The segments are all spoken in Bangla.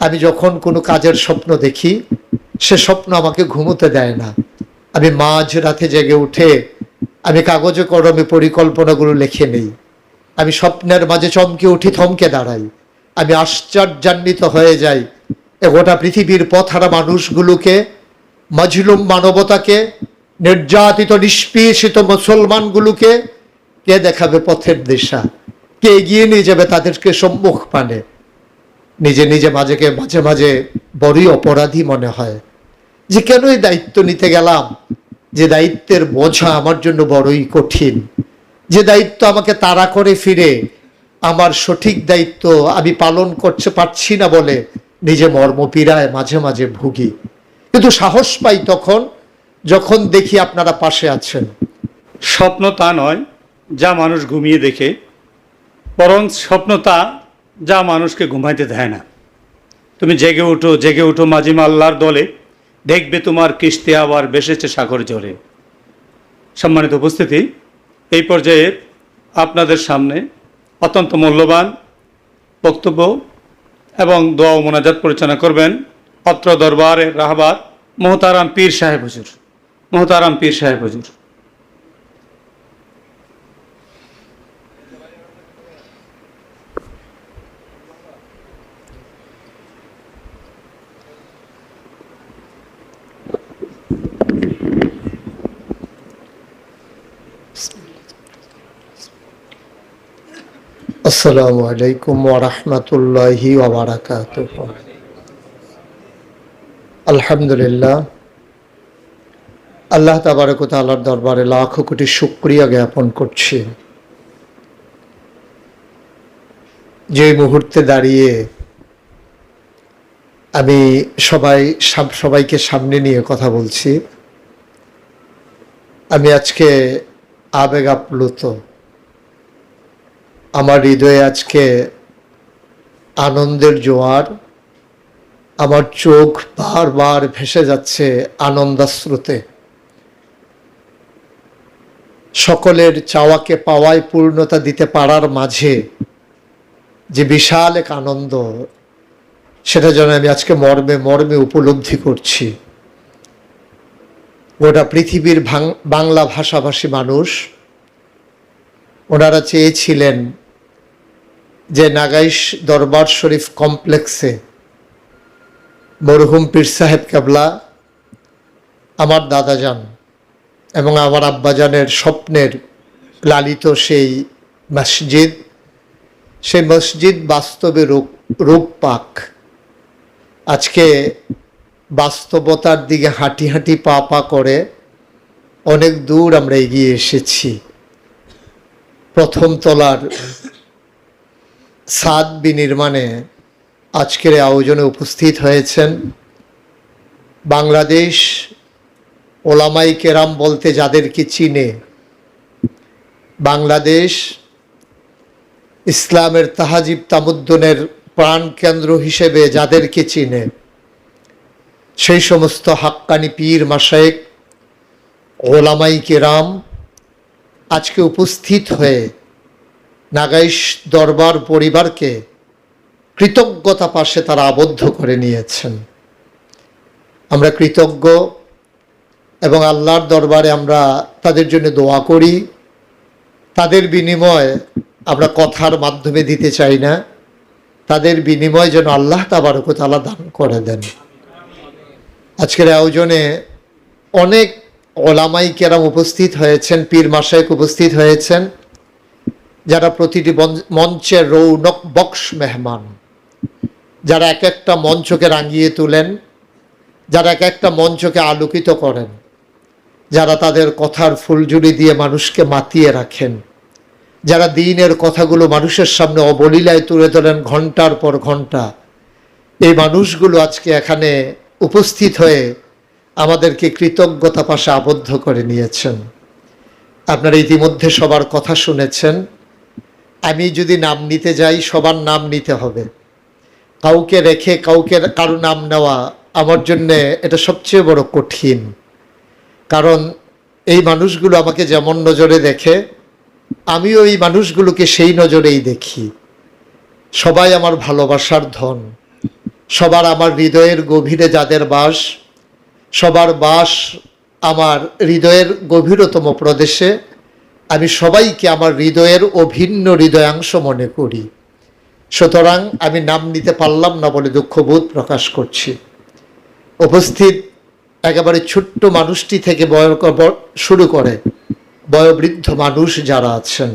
আমি যখন কোনো কাজের স্বপ্ন দেখি, সে স্বপ্ন আমাকে ঘুমোতে দেয় না। আমি মাঝ রাতে জেগে উঠে আমি কাগজে কলমে পরিকল্পনাগুলো লিখে নেই। আমি স্বপ্নের মাঝে চমকে উঠি, থমকে দাঁড়াই। আমি আশ্চর্যান্বিত হয়ে যাই এ গোটা পৃথিবীর পথহারা মানুষগুলোকে, মজলুম মানবতাকে, নির্যাতিত, নিষ্পেষিত মুসলমানগুলোকে, কে দেখাবে পথের দিশা? কে এগিয়ে নিয়ে যাবে তাদেরকে সম্মুখ পানে? নিজে নিজে মাঝেকে মাঝে মাঝে বড়ই অপরাধী মনে হয়। যে কেন এই দায়িত্ব নিতে গেলাম? যে দায়িত্বের বোঝা আমার জন্য বড়ই কঠিন। যে দায়িত্ব আমাকে তাড়া করে ফিরে, আমার সঠিক দায়িত্ব আমি পালন করতে পারছি না বলে নিজে মর্মপীড়ায় মাঝে মাঝে ভুগি। কিন্তু সাহস পাই তখন, যখন দেখি আপনারা পাশে আছেন। স্বপ্ন তা নয়, যা মানুষ ঘুমিয়ে দেখে, বরং স্বপ্ন তা যা মানুষকে ঘুমাইতে দেয় না। তুমি জেগে উঠো জেগে উঠো মাঝিমা আল্লাহর দলে। দেখবে তোমার কিস্তি আবার বেসেছে সাগর জলে। সম্মানিত উপস্থিতি, এই পর্যায়ে আপনাদের সামনে অত্যন্ত মূল্যবান বক্তব্য এবং দোয়া ও মোনাজাত পরিচালনা করবেন অত্র দরবারের রাহবার মোহতারাম পীর সাহেব হজুর। মোহতারাম পীর সাহেব হুজুর। আসসালামু আলাইকুম ওরহমতুল্লাহি আলহামদুলিল্লাহ, আল্লাহ তাবারক তালার দরবারে লাখো কোটি শুক্রিয়া জ্ঞাপন করছি। যে মুহূর্তে দাঁড়িয়ে আমি সবাই সবাইকে সামনে নিয়ে কথা বলছি, আমি আজকে আবেগ আপ্লুত। আমার হৃদয়ে আজকে আনন্দের জোয়ার, আমার চোখ বারবার ভেসে যাচ্ছে আনন্দাশ্রুতে। সকলের চাওয়াকে পাওয়ায় পূর্ণতা দিতে পারার মাঝে যে বিশাল এক আনন্দ, সেটা যেন আমি আজকে মর্মে মর্মে উপলব্ধি করছি। গোটা পৃথিবীর বাংলা ভাষাভাষী মানুষ ওনারা চেয়েছিলেন যে নাগাইশ দরবার শরীফ কমপ্লেক্সে মরহুম পীর সাহেব কেবলা আমার দাদা যান এবং আমার আব্বাজানের স্বপ্নের লালিত সেই মসজিদ সেই মসজিদ বাস্তবে রূপ রূপ পাক আজকে বাস্তবতার দিকে হাঁটি হাঁটি পা পা করে অনেক দূর আমরা এগিয়ে এসেছি। প্রথম তলার সাদ বিনির্মাণে আজকের আয়োজনে উপস্থিত হয়েছেন বাংলাদেশ ওলামাই কেরাম বলতে যাদেরকে চিনে, বাংলাদেশ ইসলামের তাহাজিব তামুদ্দনের প্রাণকেন্দ্র হিসেবে যাদেরকে চিনে, সেই সমস্ত হাক্কানি পীর মাসায়েক ওলামাই কেরাম আজকে উপস্থিত হয়ে নাগাইশ দরবার পরিবারকে কৃতজ্ঞতা পাশে তারা আবদ্ধ করে নিয়েছেন। আমরা কৃতজ্ঞ এবং আল্লাহর দরবারে আমরা তাদের জন্য দোয়া করি। তাদের বিনিময় আমরা কথার মাধ্যমে দিতে চাই না। তাদের বিনিময় যেন আল্লাহ তাবারকতালা দান করে দেন। আজকের আয়োজনে অনেক ওলামাই কেরাম উপস্থিত হয়েছেন, পীর মাসায়েক উপস্থিত হয়েছেন, যারা প্রতিটি মঞ্চের রৌনক বক্স মেহমান। যারা এক একটা মঞ্চকে রাঙিয়ে তোলেন, যারা এক একটা মঞ্চকে আলোকিত করেন, যারা তাদের কথার ফুলঝুরি দিয়ে মানুষকে মাতিয়ে রাখেন, যারা দিনের কথাগুলো মানুষের সামনে অবলীলায় তুলে ধরেন ঘণ্টার পর ঘণ্টা। এই মানুষগুলো আজকে এখানে উপস্থিত হয়ে আমাদেরকে কৃতজ্ঞতা পাশে আবদ্ধ করে নিয়েছেন। আপনারা ইতিমধ্যে সবার কথা শুনেছেন। আমি যদি নাম নিতে যাই, সবার নাম নিতে হবে। কাউকে রেখে কাউকে কারও নাম নেওয়া আমার জন্যে এটা সবচেয়ে বড় কঠিন। কারণ এই মানুষগুলো আমাকে যেমন নজরে দেখে, আমিও এই মানুষগুলোকে সেই নজরেই দেখি। সবাই আমার ভালোবাসার ধন। সবার আমার হৃদয়ের গভীরে যাদের বাস সবার বাস আমার হৃদয়ের গভীরতম প্রদেশে। আমি সবাইকে আমার হৃদয়ের অভিন্ন হৃদয়াংশ মনে করি। সুতরাং আমি নাম নিতে পারলাম না বলে দুঃখবোধ প্রকাশ করছি। উপস্থিত একেবারে ছোট্ট মানুষটি থেকে বয় শুরু করে বয়োবৃদ্ধ মানুষ যারা আছেন।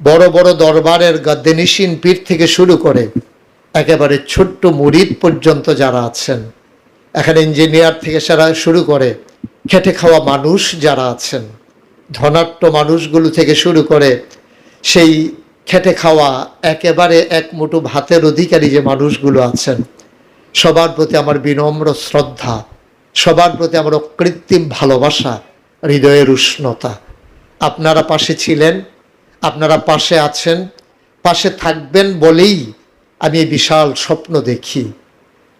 বড় বড় দরবারের গদ্দেনিসীন পীর থেকে শুরু করে একেবারে ছোট্ট মুরিদ পর্যন্ত যারা আছেন। এখানে ইঞ্জিনিয়ার থেকে সারা শুরু করে খেটে খাওয়া মানুষ যারা আছেন ধনাট্য মানুষগুলো থেকে শুরু করে সেই খেটে খাওয়া একেবারে এক মুঠো ভাতের অধিকারী যে মানুষগুলো আছেন, সবার প্রতি আমার বিনম্র শ্রদ্ধা, সবার প্রতি আমার অকৃত্রিম ভালোবাসা, হৃদয়ের উষ্ণতা। আপনারা পাশে ছিলেন, আপনারা পাশে আছেন, পাশে থাকবেন বলেই আমি বিশাল স্বপ্ন দেখি।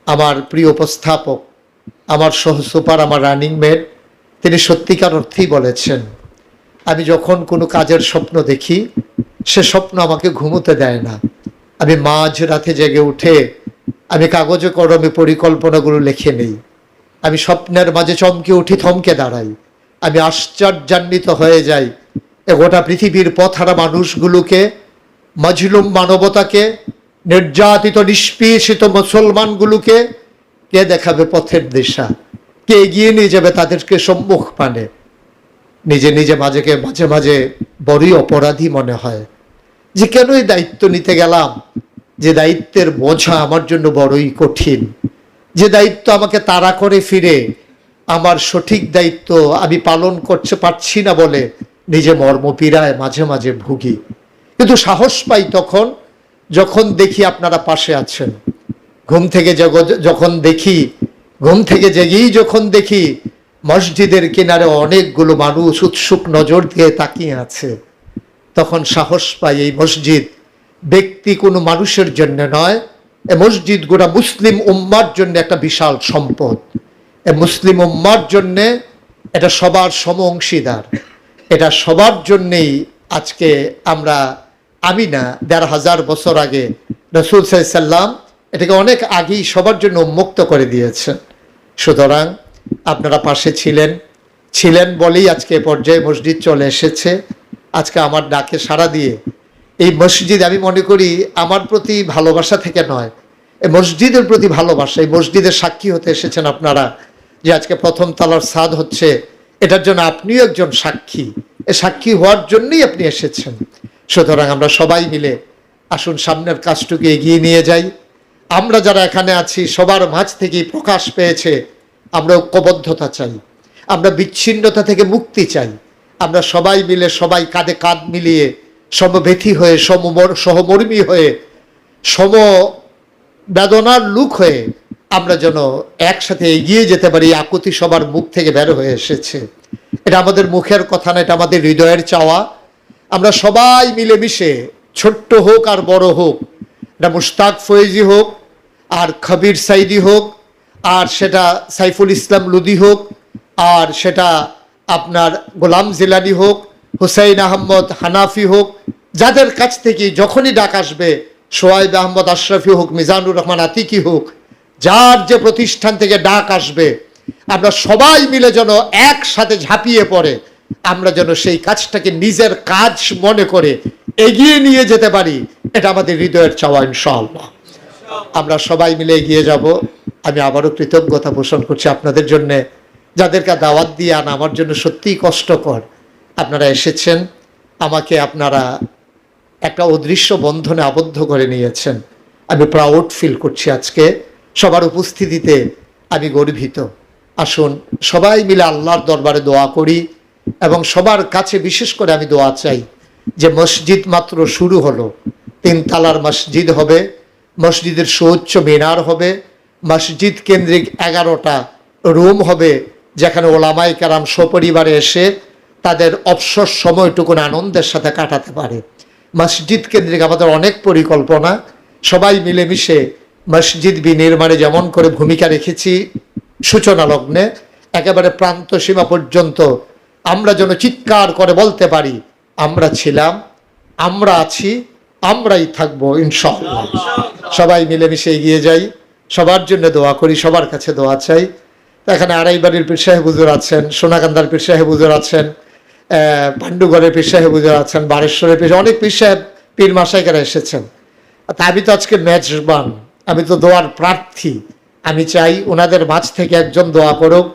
আমার প্রিয় উপস্থাপক, আমার সহ সুপার, আমার রানিং মেট তিনি সত্যিকার অর্থেই বলেছেন, আমি যখন কোনো কাজের স্বপ্ন দেখি, সে স্বপ্ন আমাকে ঘুমোতে দেয় না। আমি মাঝ রাতে জেগে উঠে, আমি কাগজে কলমে পরিকল্পনাগুলো লিখে নেই। আমি স্বপ্নের মাঝে চমকে উঠি, থমকে দাঁড়াই। আমি আশ্চর্যান্বিত হয়ে যাই এ গোটা পৃথিবীর পথহারা মানুষগুলোকে, মজলুম মানবতাকে নির্যাতিত, নিষ্পেষিত মুসলমানগুলোকে কে দেখাবে পথের দিশা? কে এগিয়ে নিয়ে যাবে তাদেরকে সম্মুখ পানে? নিজে নিজে মাঝেকে মাঝে মাঝে বড়ই অপরাধী মনে হয়। যে কেন এই দায়িত্ব নিতে গেলাম? যে দায়িত্বের বোঝা আমার জন্য বড়ই কঠিন। যে দায়িত্ব আমাকে তাড়া করে ফিরে, আমার সঠিক দায়িত্ব আমি পালন করতে পারছি না বলে নিজে মর্মপীড়ায় মাঝে মাঝে ভুগি। কিন্তু সাহস পাই তখন যখন দেখি আপনারা পাশে আছেন, ঘুম থেকে যখন দেখি, ঘুম থেকে জেগেই যখন দেখি, মসজিদের কিনারে অনেকগুলো মানুষ উৎসুক নজর দিয়ে তাকিয়ে আছে, তখন সাহস পাই এই মসজিদ ব্যক্তি কোনো মানুষের জন্য নয়, এ মসজিদ গোটা মুসলিম উম্মার জন্য একটা বিশাল সম্পদ, এ মুসলিম উম্মার জন্যে এটা সবার সম অংশীদার, এটা সবার জন্যেই আজকে আমরা আমি না, দেড় হাজার বছর আগে রসুল সাল্লাম এটাকে অনেক আগেই সবার জন্য উন্মুক্ত করে দিয়েছেন। সুতরাং আপনারা পাশে ছিলেন। ছিলেন বলেই আজকে পর্যায়ে মসজিদ চলে এসেছে। আজকে আমার ডাকে সাড়া দিয়ে এই মসজিদ আমি মনে করি আমার প্রতি ভালোবাসা থেকে নয়, এই মসজিদের প্রতি ভালোবাসা, এই মসজিদের সাক্ষী হতে এসেছেন আপনারা যে আজকে প্রথম তালার সাদ হচ্ছে। এটার জন্য আপনিও একজন সাক্ষী। এ সাক্ষী হওয়ার জন্যই আপনি এসেছেন। সুতরাং আমরা সবাই মিলে আসুন সামনের কাজটুকু এগিয়ে নিয়ে যাই। আমরা যারা এখানে আছি, সবার মাঝ থেকেই প্রকাশ পেয়েছে, আমরা ঐক্যবদ্ধতা চাই। আমরা বিচ্ছিন্নতা থেকে মুক্তি চাই। আমরা সবাই মিলে, সবাই কাঁধে কাঁধ মিলিয়ে সমব্যথী হয়ে, সমমর, সহমর্মী হয়ে সম বেদনার লুক হয়ে আমরা যেন একসাথে এগিয়ে যেতে পারি আকুতি সবার মুখ থেকে বের হয়ে এসেছে। এটা আমাদের মুখের কথা না, এটা আমাদের হৃদয়ের চাওয়া। আমরা সবাই মিলেমিশে ছোট্ট হোক আর বড় হোক, এটা মুশতাক ফয়েজি হোক, আর খবির সাইদি হোক, আর সেটা সাইফুল ইসলাম লুদি হোক, আর সেটা আপনার গোলাম জিলানি হোক, হুসাইন আহমদ হানাফি হোক, যাদের কাছ থেকে যখনই ডাক আসবে, সোয়াইব আহমদ আশরাফি হোক, মিজানুর রহমান আতিকি হোক, যার যে প্রতিষ্ঠান থেকে ডাক আসবে, আমরা সবাই মিলে যেন একসাথে ঝাঁপিয়ে পড়ে। আমরা যেন সেই কাজটাকে নিজের কাজ মনে করে এগিয়ে নিয়ে যেতে পারি, এটা আমাদের হৃদয়ের চাওয়া, ইনশাআল্লাহ। আমরা সবাই মিলে এগিয়ে যাব। আমি আবারও কৃতজ্ঞতা পোষণ করছি আপনাদের জন্যে। যাদেরকে দাওয়াত দিয়ে আনা আমার জন্য সত্যিই কষ্টকর। আপনারা এসেছেন, আমাকে আপনারা একটা অদৃশ্য বন্ধনে আবদ্ধ করে নিয়েছেন। আমি প্রাউড ফিল করছি আজকে। সবার উপস্থিতিতে আমি গর্বিত। আসুন, সবাই মিলে আল্লাহর দরবারে দোয়া করি। এবং সবার কাছে বিশেষ করে আমি দোয়া চাই যে মসজিদ মাত্র শুরু হলো। তিন তালার মসজিদ হবে, মসজিদের সুউচ্চ মিনার হবে, মসজিদ কেন্দ্রিক এগারোটা রুম হবে, যেখানে ওলামাই কারাম সপরিবারে এসে তাদের অবসর সময়টুকুন আনন্দের সাথে কাটাতে পারে। মসজিদ কেন্দ্রিক আমাদের অনেক পরিকল্পনা, সবাই মিলেমিশে মসজিদ বিনির্মাণে যেমন করে ভূমিকা রেখেছি, সূচনা লগ্নে, একেবারে প্রান্ত সীমা পর্যন্ত আমরা যেন চিৎকার করে বলতে পারি, আমরা ছিলাম, আমরা আছি, আমরাই থাকব, ইনশাআল্লাহ। সবাই মিলেমিশে এগিয়ে যাই, সবার জন্য দোয়া করি, সবার কাছে দোয়া চাই। এখানে আড়াই বাড়ির পীর সাহেব হুজুর আছেন, সোনাকান্দার পীর সাহেব হুজুর আছেন পাণ্ডুগড়ের পীর সাহেব হুজুর আছেন, বারেশ্বরের পীর, অনেক পীর সাহেব, পীর মাসাইকারা এসেছেন। আমি তো আজকে মেজবান, আমি তো দোয়ার প্রার্থী, আমি চাই ওনাদের মাঝ থেকে একজন দোয়া করুক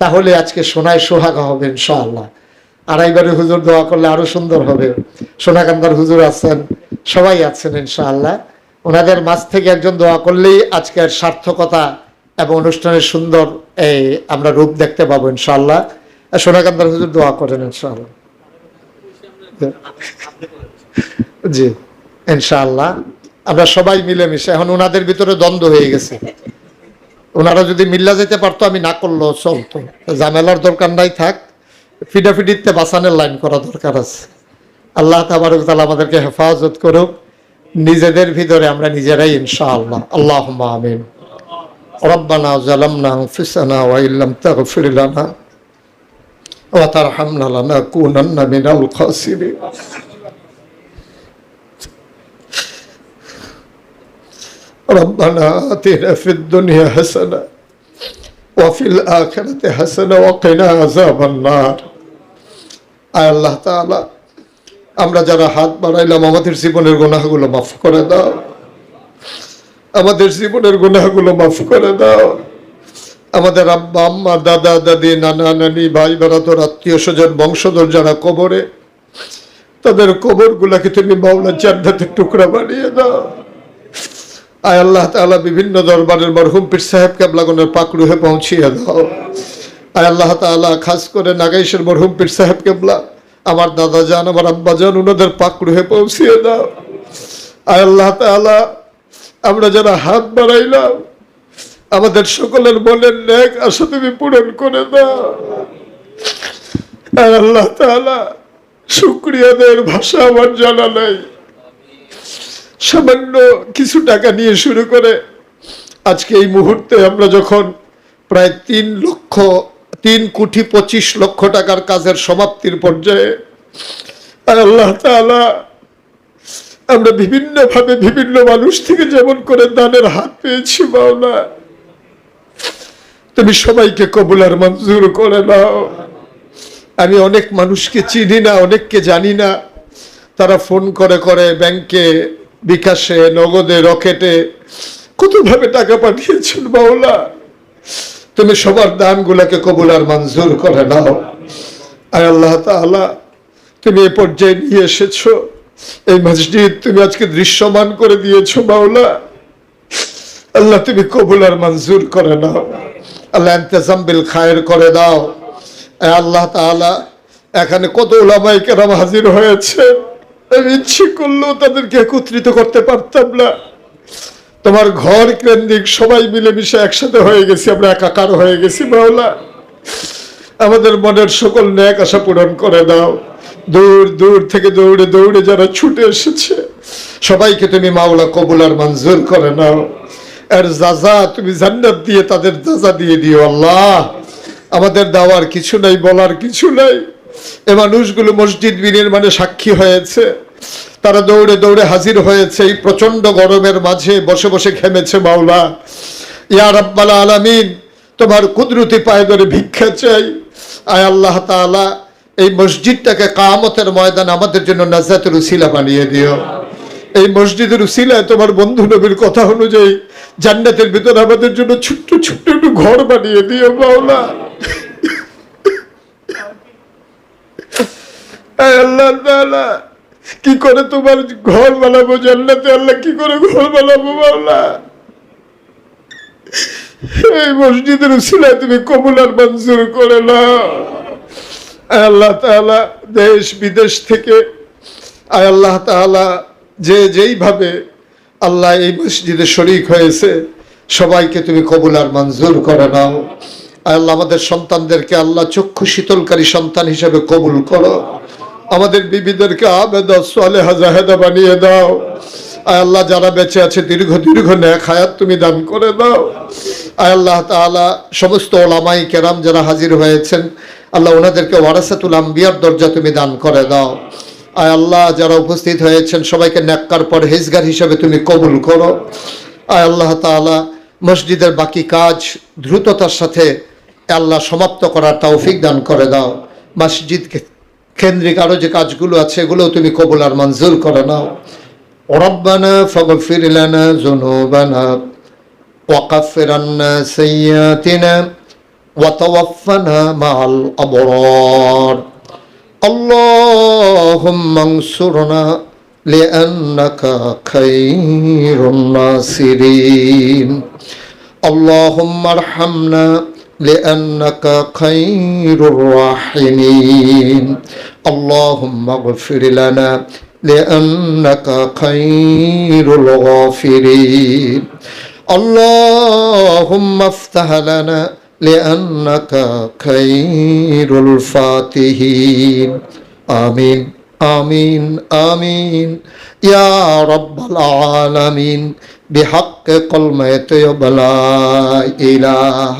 তাহলে আজকে সোনায় সোহাগা হবে ইনশাআল্লাহ। আড়াইবারে হুজুর দোয়া করলে আরও সুন্দর হবে। সোনাকান্দার হুজুর আছেন, সবাই আছেন ইনশাআল্লাহ। ওনাদের মাঝ থেকে একজন দোয়া করলেই আজকের সার্থকতা এবং অনুষ্ঠানের সুন্দর এই আমরা রূপ দেখতে পাবো ইনশাআল্লাহ। সোনাকান্দার হুজুর দোয়া করেন ইনশাআল্লাহ। জি, ইনশাআল্লাহ। আমরা সবাই মিলেমিশে, এখন ওনাদের ভিতরে দ্বন্দ্ব হয়ে গেছে। ওনারা যদি মিল্লা যেতে পারতো আমি না করলেও চলতো ঝামেলার দরকার নাই থাক ফিডাফিডিতে বাসানের লাইন করা দরকার আছে আল্লাহ তাবারক তাআলা আমাদেরকে হেফাজত করুক নিজেদের ভিতরে আমরা নিজেরাই ইনশাআল্লাহ আল্লাহ আমিন ربنا ظلمنا انفسنا وان لم تغفر لنا وترحمنا لنكونن من الخاسرين ربنا آتنا في الدنيا حسنة وفي الآخرة حسنة وقنا عذاب النار আয় আল্লাহ তাআলা আমরা যারা হাত বাড়াইলাম আমাদের জীবনের গুনাহগুলো মাফ করে দাও আমাদের জীবনের গুনাহগুলো মাফ করে দাও আমাদের আব্বা আম্মা দাদা দাদি নানা নানি ভাই বেড়াতর আত্মীয় স্বজন বংশধর যারা কবরে তাদের কবর গুলাকে তুমি মাওলা জান্নাতের টুকরা বানিয়ে দাও আয় আল্লাহ তাআলা বিভিন্ন দরবারের মরহুম পীর সাহেব কেবলাগনের পাকড়ুহে পৌঁছিয়ে দাও। আয় আল্লাহ তাআলা, খাস করে নাগাইশের মরহুম পীর সাহেব কেবলা আমার দাদা যান, আমার আব্বা যান ওনাদের পাকড়ুহে পৌঁছিয়ে দাও। আয় আল্লাহ তাআলা, আমরা যারা হাত বাড়াইলাম, আমাদের সকলের মনের ন্যাক আশা তুমি পূরণ করে দাও। আয় আল্লাহ তাআলা, শুক্রিয়াদের ভাষা আমার জানা নাই। সামান্য কিছু টাকা নিয়ে শুরু করে আজকে এই মুহূর্তে আমরা যখন প্রায় তিন লক্ষ, তিন কোটি পঁচিশ লক্ষ টাকার কাজের সমাপ্তির পর্যায়ে আর আল্লাহ তাআলা আমরা বিভিন্ন ভাবে বিভিন্ন মানুষ থেকে যেমন করে দানের হাত পেয়েছি মাওলা, তুমি সবাইকে কবুল আর মঞ্জুর করে নাও। আমি অনেক মানুষকে চিনি না, অনেককে জানি না। তারা ফোন করে করে ব্যাংকে বিকাশে, নগদে, রকেটে, কতভাবে টাকা পাঠিয়েছেন বাউলা তুমি সবার দানগুলোকে কবুল আর মঞ্জুর করে নাও। আল্লাহ তাআলা, তুমি এ পর্যায়ে নিয়ে এসেছ। এই মসজিদ তুমি আজকে দৃশ্যমান করে দিয়েছ বাউলা আল্লাহ তুমি কবুল আর মঞ্জুর করে নাও। আল্লাহ ইন্তজাম খায়ের করে দাও। আল্লাহ তাআলা, এখানে কত ওলামাই কেরাম হাজির হয়েছে। আমি ইচ্ছে করলেও তাদেরকে একত্রিত করতে পারতাম না। তোমার ঘর কেন্দ্রিক সবাই মিলেমিশে একসাথে হয়ে গেছি, আমরা একাকার হয়ে গেছি, মাওলা। আমাদের মনের সকল ন্যাক আশা পূরণ করে দাও। দূর দূর থেকে দৌড়ে দৌড়ে যারা ছুটে এসেছে, সবাইকে তুমি মাওলা কবুল আর মঞ্জুর করে নাও। এর জাজা তুমি জান্নাত দিয়ে, তাদের জাজা দিয়ে দিও আল্লাহ। আমাদের দেওয়ার কিছু নাই, বলার কিছু নাই। এ মানুষগুলো মসজিদ বিনির্মাণে সাক্ষী হয়েছে। তারা দৌড়ে দৌড়ে হাজির হয়েছে। এই প্রচণ্ড গরমের মাঝে বসে বসে ঘেমেছে মাওলা। ইয়া রাব্বাল আলামিন, তোমার কুদরতি পায়ে ধরে ভিক্ষা চাই। আয় আল্লাহ তাআলা, এই মসজিদটাকে কামতের ময়দান আমাদের জন্য নাজাতের উসিলা বানিয়ে দিও। এই মসজিদের উসিলায় তোমার বন্ধু নবীর কথা অনুযায়ী জান্নাতের ভিতরে আমাদের জন্য ছোট্ট ছোট্ট একটু ঘর বানিয়ে দিও মাওলা। আল্লাহ কি করে তোমার ঘর বানাবো? জান্নাতে আল্লাহ কি করে ঘর বানাবো মাওলা এই মসজিদের উসিলায় তুমি কবুল আর মঞ্জুর করে আয় আল্লাহ তাআলা, দেশ, বিদেশ থেকে আল্লাহ তাআলা, যে যেইভাবে আল্লাহ এই মসজিদে শরিক হয়েছে, সবাইকে তুমি কবুল আর মঞ্জুর করে নাও। আল্লাহ, আমাদের সন্তানদেরকে আল্লাহ চক্ষু শীতলকারী সন্তান হিসেবে কবুল করো। আমাদের বিবিদেরকে আবেদা সালেহা জাহেদা বানিয়ে দাও। আয় আল্লাহ, যারা বেঁচে আছে, দীর্ঘ দীর্ঘ ন্যাক হায়াত তুমি দান করে দাও। আয় আল্লাহ তাআলা, সমস্ত ওলামাই কেরাম যারা হাজির হয়েছেন, আল্লাহ ওনাদেরকে ওয়ারাসাতুল আম্বিয়ার দরজা তুমি দান করে দাও। আয় আল্লাহ, যারা উপস্থিত হয়েছেন, সবাইকে ন্যাক্কার পর হেজগার হিসেবে তুমি কবুল করো। আয় আল্লাহ তাআলা, মসজিদের বাকি কাজ দ্রুততার সাথে আল্লাহ সমাপ্ত করার তৌফিক দান করে দাও। মসজিদ কেন্দ্রিক আরও যে কাজগুলো আছে এগুলোও তুমি কবুল আর মঞ্জুর করে নাও ربنا فاغفر لنا ذنوبنا وكفر عنا سيئاتنا وتوفنا مع الأبرار اللهم انصرنا لأنك خير الناصرين اللهم ارحمنا لأنك خير الراحمين اللهم اغفر لنا لأنك خير الغافرين اللهم افتح لنا لأنك خير الفاتحين آمين آمين آمين يا رب العالمين بحق كلمة لا إله